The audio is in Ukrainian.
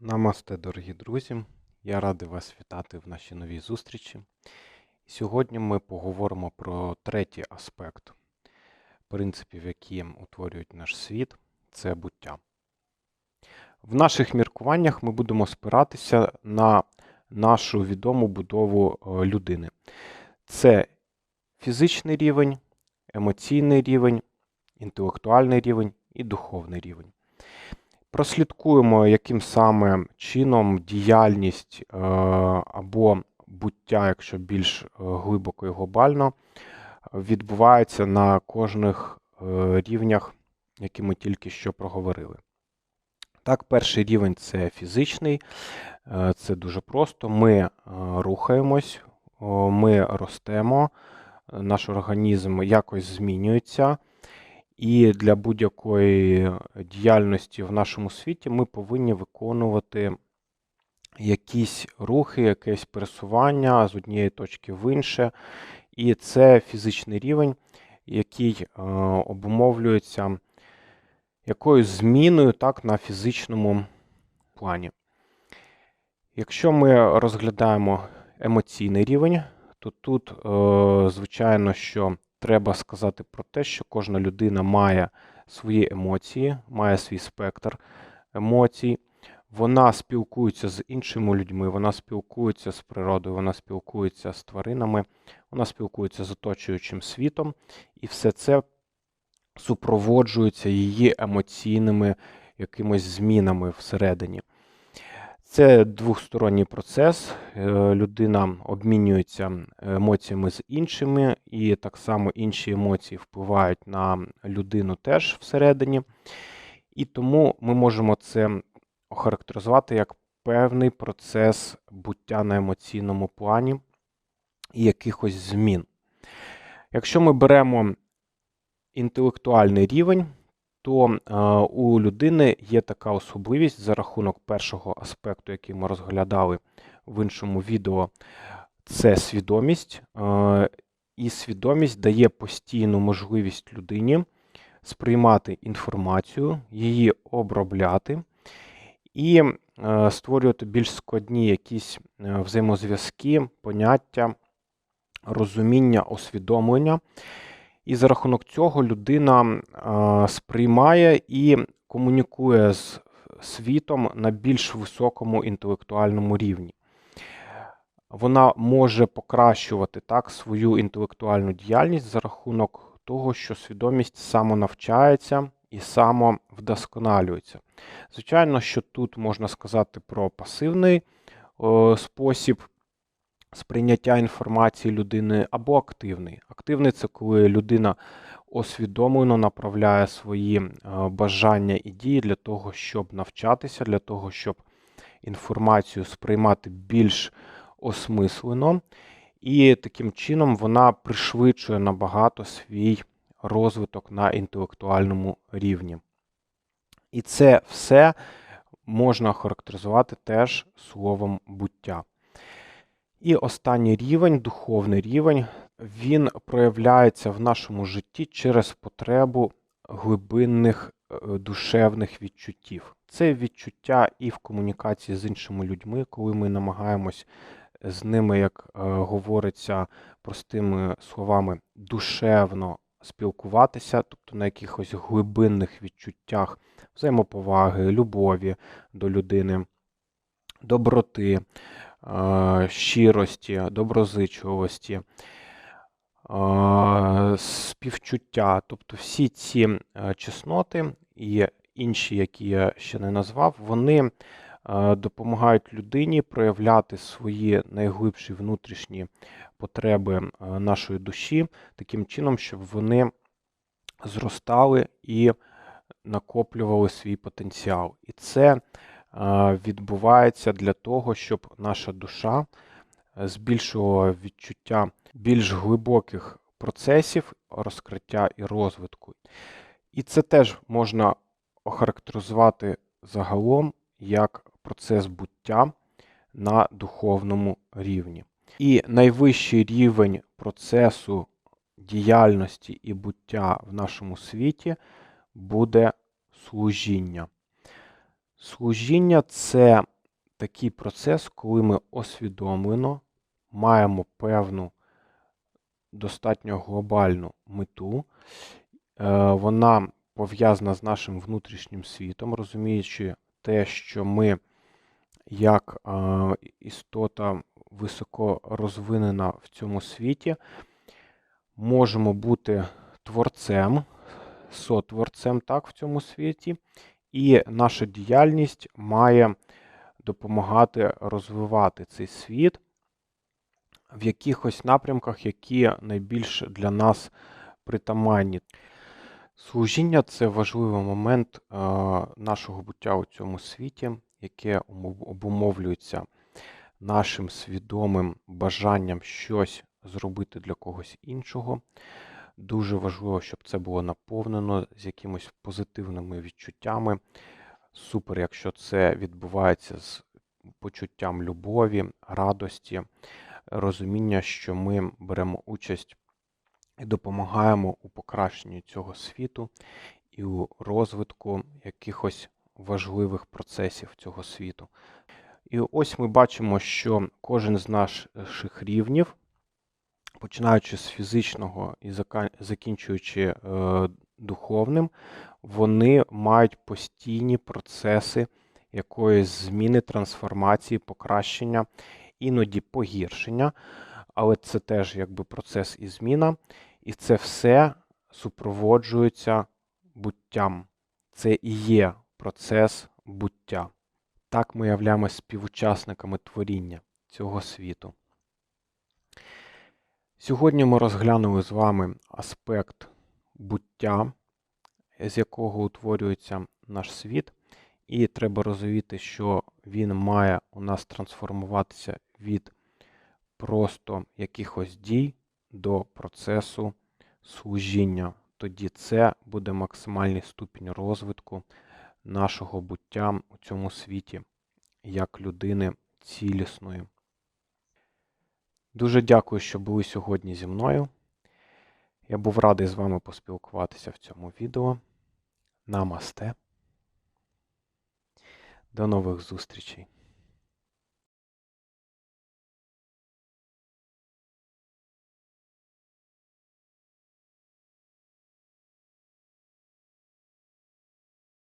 Намасте, дорогі друзі! Я радий вас вітати в нашій новій зустрічі. Сьогодні ми поговоримо про третій аспект принципів, які утворюють наш світ це буття. В наших міркуваннях ми будемо спиратися на нашу відому будову е, людини. Це фізичний рівень, емоційний рівень, інтелектуальний рівень і духовний рівень. Прослідкуємо, яким саме чином діяльність е, або буття, якщо більш е, глибоко і глобально, відбувається на кожних е, рівнях, які ми тільки що проговорили. Так, перший рівень це фізичний, це дуже просто. Ми рухаємось, ми ростемо, наш організм якось змінюється. І для будь-якої діяльності в нашому світі ми повинні виконувати якісь рухи, якесь пересування з однієї точки в інше. І це фізичний рівень, який е, обумовлюється якоюсь зміною так, на фізичному плані. Якщо ми розглядаємо емоційний рівень, то тут, е, звичайно, що треба сказати про те, що кожна людина має свої емоції, має свій спектр емоцій. Вона спілкується з іншими людьми, вона спілкується з природою, вона спілкується з тваринами, вона спілкується з оточуючим світом, і все це супроводжується її емоційними якимось змінами всередині. Це двосторонній процес. Е, людина обмінюється емоціями з іншими, і так само інші емоції впливають на людину теж всередині. І тому ми можемо це охарактеризувати як певний процес буття на емоційному плані і якихось змін. Якщо ми беремо інтелектуальний рівень, то е, у людини є така особливість за рахунок першого аспекту, який ми розглядали в іншому відео, це свідомість. Е, і свідомість дає постійну можливість людині сприймати інформацію, її обробляти і е, створювати більш складні якісь взаємозв'язки, поняття, розуміння, усвідомлення. І за рахунок цього людина сприймає і комунікує з світом на більш високому інтелектуальному рівні. Вона може покращувати так свою інтелектуальну діяльність за рахунок того, що свідомість самонавчається і самовдосконалюється. Звичайно, що тут можна сказати про пасивний спосіб сприйняття інформації людини або активний. Активний це коли людина освідомлено направляє свої е, бажання і дії для того, щоб навчатися, для того, щоб інформацію сприймати більш осмислено, і таким чином вона пришвидшує набагато свій розвиток на інтелектуальному рівні. І це все можна характеризувати теж словом буття. І останній рівень, духовний рівень, він проявляється в нашому житті через потребу глибинних е, душевних відчуттів. Це відчуття і в комунікації з іншими людьми, коли ми намагаємось з ними, як е, говориться простими словами, душевно спілкуватися, тобто на якихось глибинних відчуттях взаємоповаги, любові до людини, доброти щирості, доброзичливості, співчуття. Тобто всі ці е, чесноти і інші, які я ще не назвав, вони е, допомагають людині проявляти свої найглибші внутрішні потреби е, нашої душі таким чином, щоб вони зростали і накоплювали свій потенціал. І це відбувається для того, щоб наша душа збільшувала відчуття більш глибоких процесів розкриття і розвитку. І це теж можна охарактеризувати загалом як процес буття на духовному рівні. І найвищий рівень процесу діяльності і буття в нашому світі буде служіння. Служіння це такий процес, коли ми освідомлено маємо певну достатньо глобальну мету. Е, Вона пов'язана з нашим внутрішнім світом, розуміючи те, що ми як е, істота високо розвинена в цьому світі, можемо бути творцем, сотворцем так, в цьому світі, і наша діяльність має допомагати розвивати цей світ в якихось напрямках, які найбільш для нас притаманні. Служіння це важливий момент е, нашого буття у цьому світі, яке обумовлюється нашим свідомим бажанням щось зробити для когось іншого. Дуже важливо, щоб це було наповнено з якимось позитивними відчуттями. Супер, якщо це відбувається з почуттям любові, радості, розуміння, що ми беремо участь і допомагаємо у покращенні цього світу і у розвитку якихось важливих процесів цього світу. І ось ми бачимо, що кожен з наших рівнів, починаючи з фізичного і закінчуючи е, духовним, вони мають постійні процеси якоїсь зміни, трансформації, покращення, іноді погіршення, але це теж якби процес і зміна, і це все супроводжується буттям. Це і є процес буття. Так ми являємось співучасниками творіння цього світу. Сьогодні ми розглянули з вами аспект буття, з якого утворюється наш світ, і треба розуміти, що він має у нас трансформуватися від просто якихось дій до процесу служіння. Тоді це буде максимальний ступінь розвитку нашого буття у цьому світі як людини цілісної. Дуже дякую, що були сьогодні зі мною. Я був радий з вами поспілкуватися в цьому відео. Намасте. До нових зустрічей!